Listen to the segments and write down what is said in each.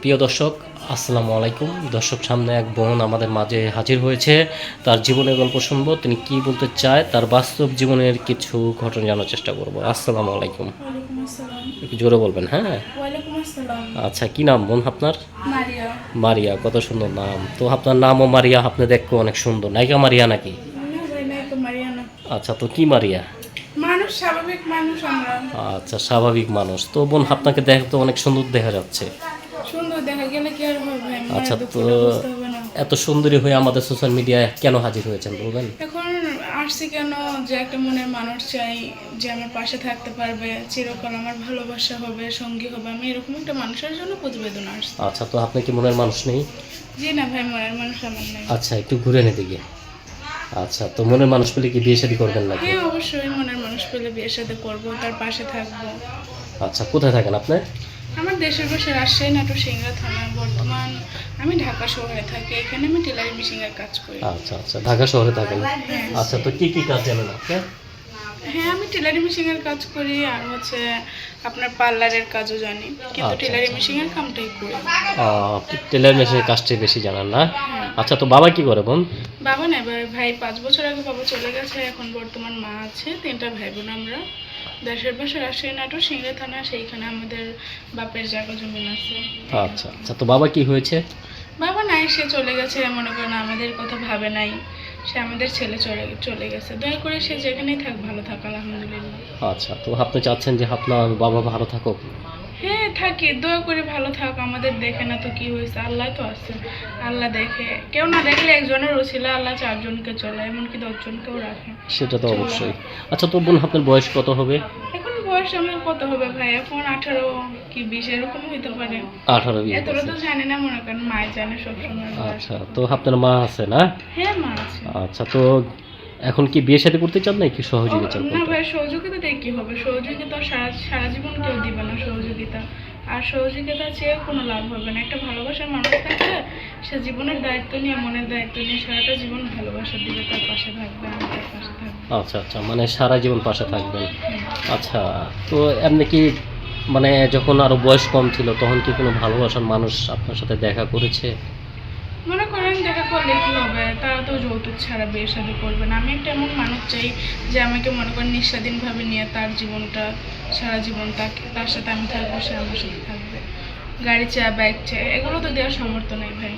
প্রিয় দর্শক আসসালামু আলাইকুম। দর্শক সামনে এক বোন আমাদের মাঝে হাজির হয়েছে। তার জীবনের গল্প শুনব তিনি কি বলতে চায় তার বাস্তব জীবনের কিছু ঘটনা জানার চেষ্টা করব। আসসালামু আলাইকুম। ওয়ালাইকুম একটু জোরে বলবেন হ্যাঁ? আচ্ছা কি নাম বোন আপনার? মারিয়া। কত সুন্দর নাম। তো আপনার নামও মারিয়া আপনি দেখতে অনেক সুন্দর। নায়িকা মারিয়া নাকি? আচ্ছা তো কি মারিয়া? স্বাভাবিক মানুষ আচ্ছা স্বাভাবিক মানুষ। তো বোন আপনাকে দেখতে অনেক সুন্দর দেখা যাচ্ছে। আচ্ছা, দুঃখটা তো- এত সুন্দরী হয়ে আমাদের সোশ্যাল মিডিয়ায় কেন হাজির হয়েছেন বলবেন? এখন আসছি কেন যে একটা মনের মানুষ চাই যে আমার পাশে থাকতে পারবে চিরকাল আমার ভালোবাসা হবে সঙ্গী হবে। আমি এরকম একটা মানুষের জন্য প্রতিবেদন আসছি। আচ্ছা তো আপনি কি মনের মানুষ নেই? জি না ভাই মনের মানুষ আমার নাই। আচ্ছা একটু ঘুরে নে দিকে। আচ্ছা তো মনের মানুষ পেলে কি বিয়ে শাদী করবেন নাকি? হ্যাঁ অবশ্যই মনের মানুষ পেলে বিয়ের সাথে করব তার পাশে থাকব। আচ্ছা কোথায় থাকেন আপনি? আমার দেশের পাশে রাজশাহী নাটক সিংড়া থানা বর্তমান আমি ঢাকা শহরে থাকি এখানে আমি টেলারি মেশিনের কাজ করি। আচ্ছা আচ্ছা ঢাকা শহরে থাকেন? আচ্ছা তো কি কি কাজ জানেন আপনি? হ্যাঁ আমি টেলারি মেশিনের কাজ করি আর হচ্ছে আপনার পার্লারের কাজও জানি কিন্তু আচ্ছা, টেলারি মেশিনের কামটাই করি। আহ, টেলার মেশিনের কাজটাই বেশি জানেন না? আচ্ছা তো বাবা কি করে বোন? বাবা না ভাই ভাই পাঁচ বছর আগে বাবা চলে গেছে এখন বর্তমান মা আছে তিনটা ভাই বোন আমরা। দেশের পাশে রাজশাহী নাটোর সিংড়া থানা সেইখানে আমাদের বাপের জায়গা জমি আছে। আচ্ছা আচ্ছা। তো বাবা কি হয়েছে? বাবা নাই সে চলে গেছে মনে করেন আমাদের কথা ভাবে নাই। সে আমাদের ছেলে চলে চলে গেছে। দয়া করে সে যেখানেই থাক ভালো থাক আলহামদুলিল্লাহ। আচ্ছা তো আপনি চাচ্ছেন যে আপনার বাবা ভালো থাকুক? হ্যাঁ থাকি। দয়া করে ভালো থাক আমাদের দেখে না তো কি হয়েছে। আল্লাহ তো আছে আল্লাহ দেখে। কেউ না দেখলে একজনের ছিল আল্লাহ চারজনকে চলে এমনকি দশজনকেও রাখে। সেটা তো অবশ্যই। আচ্ছা তো বোন আপনার বয়স কত হবে? এখন বয়স আমার কত হবে ভাই? এখন আঠারো কি বিশ এরকম হইতে পারে। আঠারো বিশ এতটা তো জানি না মনে করেন মায় জানে সবসময়। আচ্ছা তো আপনার মা আছে না? হ্যাঁ মা আছে। আচ্ছা তো এখন কি বিয়ে শাদী করতে চান নাকি সহযোগিতা চান না ভাই সহযোগিতা দিয়ে কি হবে? সহযোগিতা সারা সারা জীবন কেউ দিবে না সহযোগিতা। আর সহযোগিতা চেয়ে কোনো লাভ হবে না। একটা ভালোবাসার মানুষ থাকলে সে জীবনের দায়িত্ব নিয়ে মনের দায়িত্ব নিয়ে সারাটা জীবন ভালোবাসা দিবে তার পাশে থাকবে আমি তার পাশে থাকব। আচ্ছা আচ্ছা মানে সারা জীবন পাশে থাকবেন। আচ্ছা তো এমনি কি মানে যখন আরও বয়স কম ছিল তখন কি কোনো ভালোবাসার মানুষ আপনার সাথে দেখা করেছে? মনে করেন দেখা করলে কি হবে? তারা তো যৌতুক ছাড়া বিয়ের সাথে করবে না। আমি একটা এমন মানুষ চাই যে আমাকে মনে করেন নিঃস্বাধীনভাবে নিয়ে তার জীবনটা সারা জীবন তাকে তার সাথে আমি থাকব সে আমার সাথে থাকবে। গাড়ি চা বাইক চা এগুলো তো দেওয়ার সামর্থ্য নেই ভাই।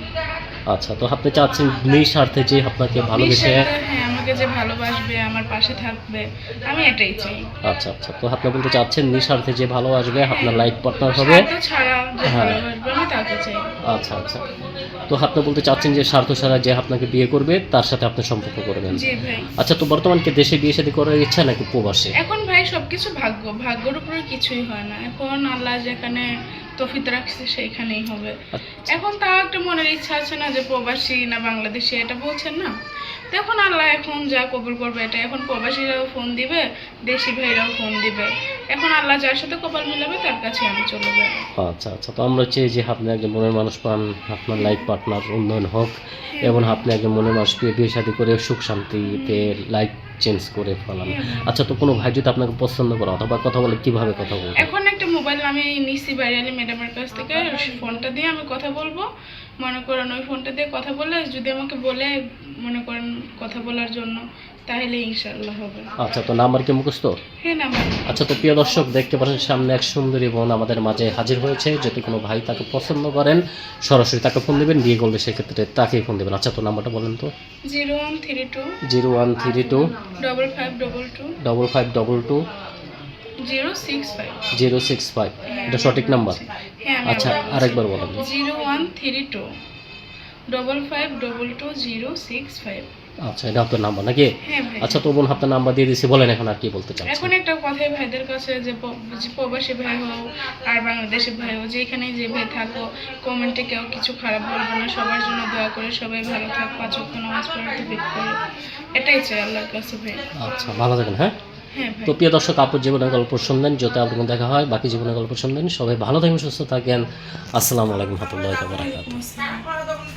আচ্ছা তো আপনি চাচ্ছেন নিঃস্বার্থে যে আপনাকে ভালোবেসে হ্যাঁ আমাকে যে ভালোবাসবে আমার পাশে থাকবে আমি এটাই চাই। আচ্ছা আচ্ছা তো আপনি বলতে চাচ্ছেন নিঃস্বার্থে যে ভালোবাসবে আপনার লাইফ পার্টনার হবে। ছাড়া যে হ্যাঁ। ভালোবাসবে আমি তাকে চাই। আচ্ছা আচ্ছা। তো আপনি বলতে চাচ্ছেন যে স্বার্থ ছাড়া যে আপনাকে বিয়ে করবে তার সাথে আপনি সম্পর্ক করবেন। জি ভাই। আচ্ছা তো বর্তমান কি দেশে বিয়ে শাদী করার ইচ্ছা নাকি প্রবাসে? এখন ভাই সবকিছু ভাগ্য। ভাগ্যের উপরে কিছুই হয় না। এখন আল্লাহ যেখানে তফিত রাখছে সেইখানেই হবে। আচ্ছা, এখন তাও একটা মনের ইচ্ছা আছে না যে প্রবাসী না বাংলাদেশি এটা বলছেন না? তখন আল্লাহ এখন যা কবুল করবে এটা এখন প্রবাসীরাও ফোন দিবে দেশি ভাইরাও ফোন দিবে। এখন আল্লাহ যার সাথে কপাল মিলাবে তার কাছে আমি চলে যাব আচ্ছা আচ্ছা। তো আমরা চাই যে আপনি একজন মনের মানুষ পান আপনার লাইফ পার্টনার উন্নয়ন হোক এবং আপনি একজন মনের মানুষ পেয়ে বিয়ে শাদী করে সুখ শান্তিতে লাইফ চেঞ্জ করে ফেলান। আচ্ছা তো কোনো ভাই যদি আপনাকে পছন্দ করে অথবা কথা বলে কীভাবে কথা বলবে? এখন একটা মোবাইল আমি নিচ্ছি বাইরালি ম্যাডামের কাছ থেকে ফোনটা দিয়ে আমি কথা বলব। মনে করেন ওই ফোনটা দিয়ে কথা বলে যদি আমাকে বলে মনে করেন কথা বলার জন্য। তাহলে ইনশাল্লাহ হবে। আচ্ছা তো নাম্বার কি মুখস্থ? হ্যাঁ না আচ্ছা তো প্রিয় দর্শক দেখতে পাচ্ছেন সামনে এক সুন্দরী বোন আমাদের মাঝে হাজির হয়েছে। যদি কোনো ভাই তাকে পছন্দ করেন সরাসরি তাকে ফোন দেবেন বিয়ে করলে সেক্ষেত্রে তাকেই ফোন দেবেন। আচ্ছা তো নাম্বারটা বলেন তো। Zero one three two zero one three two double five double two double five double two zero six five. Zero six five. এটা সঠিক নাম্বার? হ্যাঁ আচ্ছা আরেকবার বলেন। Zero one three two double five double two zero six five. আচ্ছা এটা আপনার number নাকি? হ্যাঁ আচ্ছা তো বোন আপনার নাম্বার দিয়ে দিয়েছি বলেন এখন আর কি বলতে চাচ্ছেন। এখন একটা কথাই ভাইদের কাছে যে প্রবাসী ভাই হোক আর বাংলাদেশি ভাই হোক যেখানে যে ভাই থাকো কমেন্টে কেউ কিছু খারাপ বলবে না সবার জন্য দোয়া করে সবাই ভালো থাক পাঁচ অক্ষ নামাজ পড়াতে বেক করে। এটাই চাই আল্লাহর কাছে ভাই। আচ্ছা ভালো থাকেন হ্যাঁ? হ্যাঁ তো প্রিয় দর্শক আপুর জীবনের গল্প শুনলেন যাতে আপনার দেখা হয় বাকি জীবনের গল্প শুনলেন সবাই ভালো থাকেন সুস্থ থাকেন। আসসালামু আলাইকুম আসসালাম।